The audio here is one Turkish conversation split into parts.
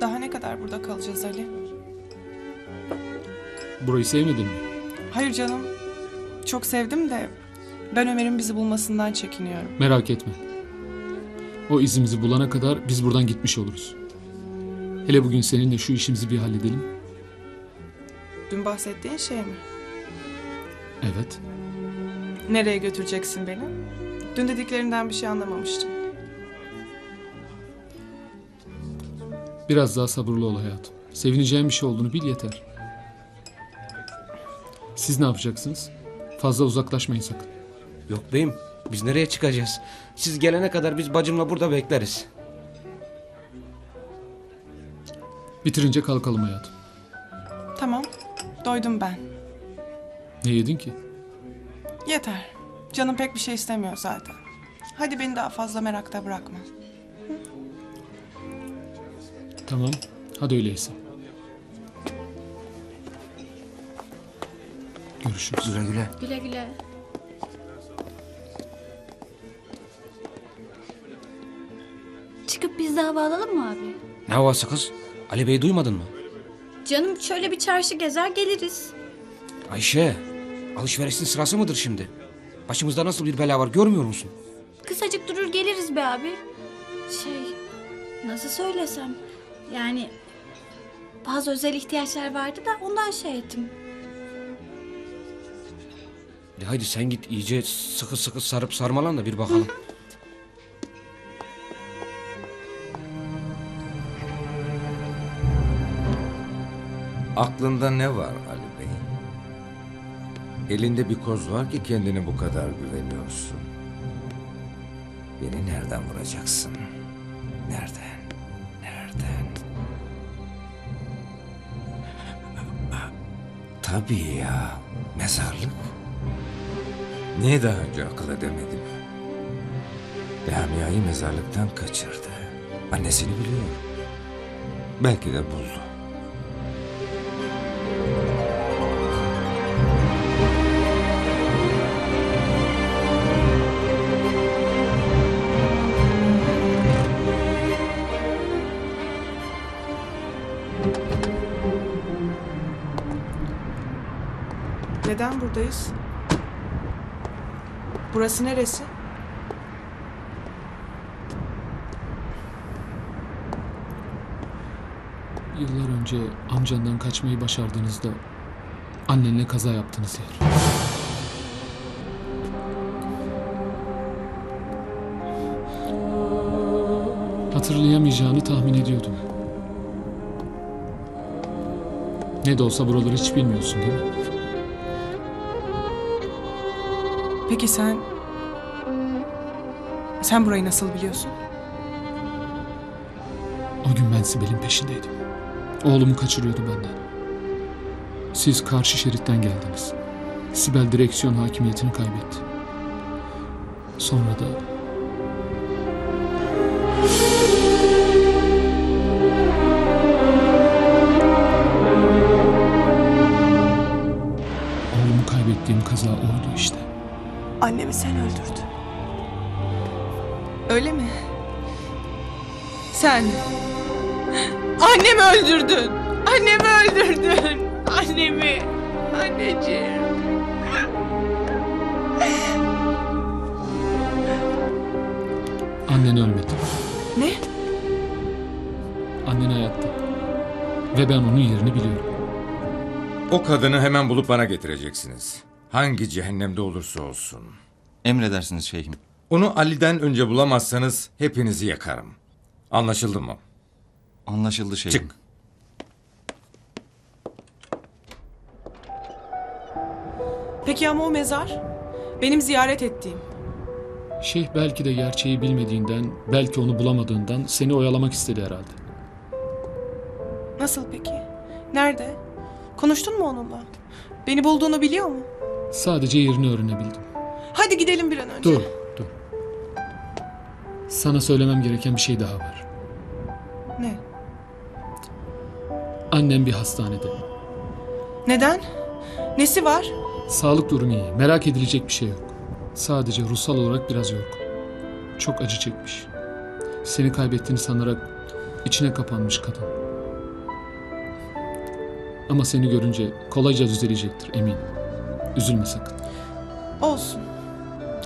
Daha ne kadar burada kalacağız Ali? Burayı sevmedin mi? Hayır canım. Çok sevdim de ben Ömer'in bizi bulmasından çekiniyorum. Merak etme. O izimizi bulana kadar biz buradan gitmiş oluruz. Hele bugün seninle şu işimizi bir halledelim. Dün bahsettiğin şey mi? Evet. Nereye götüreceksin beni? Dün dediklerinden bir şey anlamamıştım. Biraz daha sabırlı ol hayatım. Sevineceğin bir şey olduğunu bil yeter. Siz ne yapacaksınız? Fazla uzaklaşmayın sakın. Yok beyim biz nereye çıkacağız? Siz gelene kadar biz bacımla burada bekleriz. Bitirince kalkalım hayatım. Tamam. Doydum ben. Ne yedin ki? Yeter. Canım pek bir şey istemiyor zaten. Hadi beni daha fazla merakta bırakma. Tamam. Hadi öyleyse. Görüşürüz. Güle güle. Güle güle. Çıkıp biz de hava alalım mı abi? Ne havası kız? Ali Bey duymadın mı? Canım şöyle bir çarşı gezer geliriz. Ayşe alışverişin sırası mıdır şimdi? Başımızda nasıl bir bela var görmüyor musun? Kısacık durur geliriz be abi. Şey, nasıl söylesem? Yani bazı özel ihtiyaçlar vardı da ondan şey ettim. De haydi sen git iyice sıkı sıkı sarıp sarmalan da bir bakalım. Aklında ne var Ali Bey? Elinde bir koz var ki kendine bu kadar güveniyorsun. Beni nereden vuracaksın? Nereden? Tabii ya. Mezarlık. Niye daha önce akıl edemedim? Lamia'yı mezarlıktan kaçırdı. Annesini biliyor. Belki de buldu. Neden buradayız? Burası neresi? Yıllar önce amcandan kaçmayı başardığınızda annenle kaza yaptınız yer. Hatırlayamayacağını tahmin ediyordum. Ne de olsa buraları hiç bilmiyorsun değil mi? Peki sen... Sen burayı nasıl biliyorsun? O gün ben Sibel'in peşindeydim. Oğlumu kaçırıyordu benden. Siz karşı şeritten geldiniz. Sibel direksiyon hakimiyetini kaybetti. Sonra da... Annemi sen öldürdün. Öyle mi? Sen. Annemi öldürdün. Annemi öldürdün. Annemi. Anneciğim. Annen ölmedi. Ne? Annen hayatta. Ve ben onun yerini biliyorum. O kadını hemen bulup bana getireceksiniz. Hangi cehennemde olursa olsun. Emredersiniz şeyhim. Onu Ali'den önce bulamazsanız hepinizi yakarım. Anlaşıldı mı? Anlaşıldı şeyhim. Çık. Peki ama o mezar? Benim ziyaret ettiğim. Şeyh belki de gerçeği bilmediğinden, belki onu bulamadığından seni oyalamak istedi herhalde. Nasıl peki? Nerede? Konuştun mu onunla? Beni bulduğunu biliyor mu? Sadece yerini öğrenebildim. Hadi gidelim bir an önce. Dur, dur. Sana söylemem gereken bir şey daha var. Ne? Annem bir hastanede. Neden? Nesi var? Sağlık durumu iyi. Merak edilecek bir şey yok. Sadece ruhsal olarak biraz yorgun. Çok acı çekmiş. Seni kaybettiğini sanarak İçine kapanmış kadın. Ama seni görünce kolayca düzelecektir eminim. Üzülme sakın. Olsun.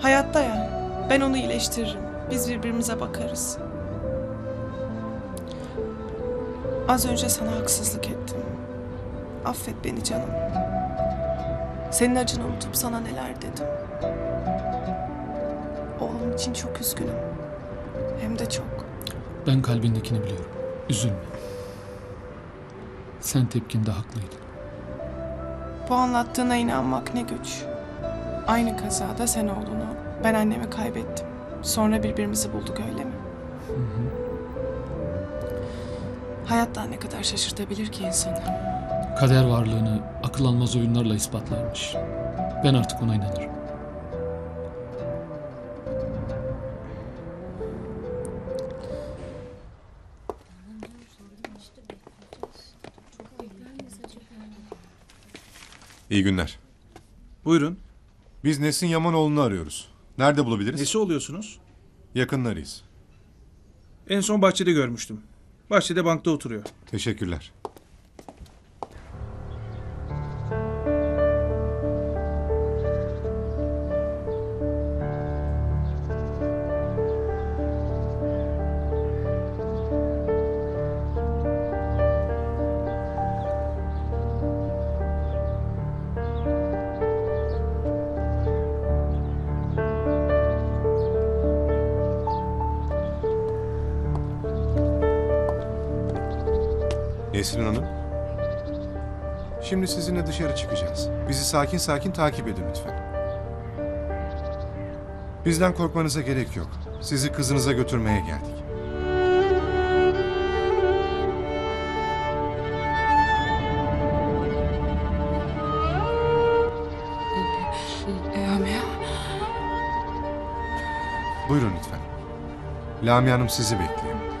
Hayatta ya. Ben onu iyileştiririm. Biz birbirimize bakarız. Az önce sana haksızlık ettim. Affet beni canım. Senin acını unutup sana neler dedim. Oğlum için çok üzgünüm. Hem de çok. Ben kalbindekini biliyorum. Üzülme. Sen tepkinde haklıydın. Bu anlattığına inanmak ne güç. Aynı kazada sen oğlunu, ben annemi kaybettim. Sonra birbirimizi bulduk öyle mi? Hayat daha ne kadar şaşırtabilir ki insanı? Kader varlığını akıl almaz oyunlarla ispatlarmış. Ben artık ona inanırım. İyi günler. Buyurun. Biz Nesin Yamanoğlu'nu arıyoruz. Nerede bulabiliriz? Nesi oluyorsunuz? Yakınlarıyız. En son bahçede görmüştüm. Bahçede bankta oturuyor. Teşekkürler. Nesrin Hanım. Şimdi sizinle dışarı çıkacağız. Bizi sakin sakin takip edin lütfen. Bizden korkmanıza gerek yok. Sizi kızınıza götürmeye geldik. Buyurun lütfen. Lamia Hanım sizi bekliyor.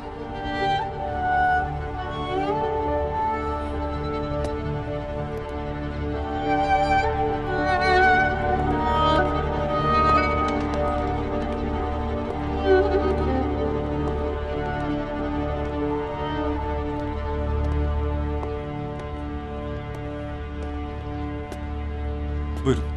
Buyurun.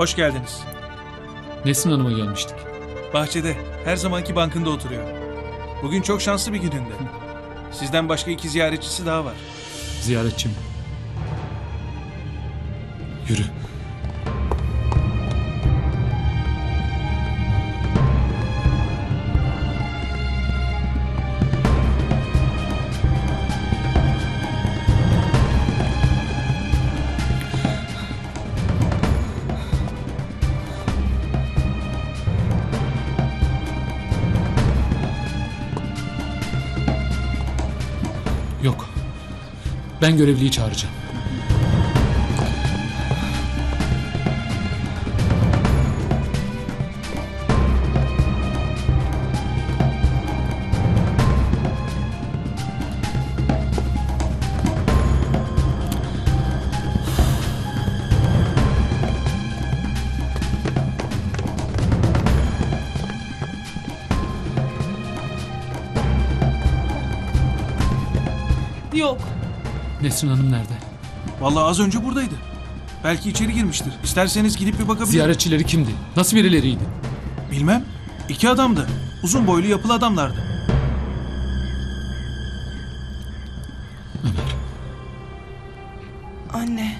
Hoş geldiniz. Nesrin Hanım'a gelmiştik. Bahçede. Her zamanki bankında oturuyor. Bugün çok şanslı bir gününde. Sizden başka iki ziyaretçisi daha var. Ziyaretçim. Yürü. Ben görevliyi çağıracağım. Yok. Nesrin Hanım nerede? Vallahi az önce buradaydı. Belki içeri girmiştir. İsterseniz gidip bir bakabilir. Ziyaretçileri kimdi? Nasıl birileriydi? Bilmem. İki adamdı. Uzun boylu yapılı adamlardı. Ömer. Anne.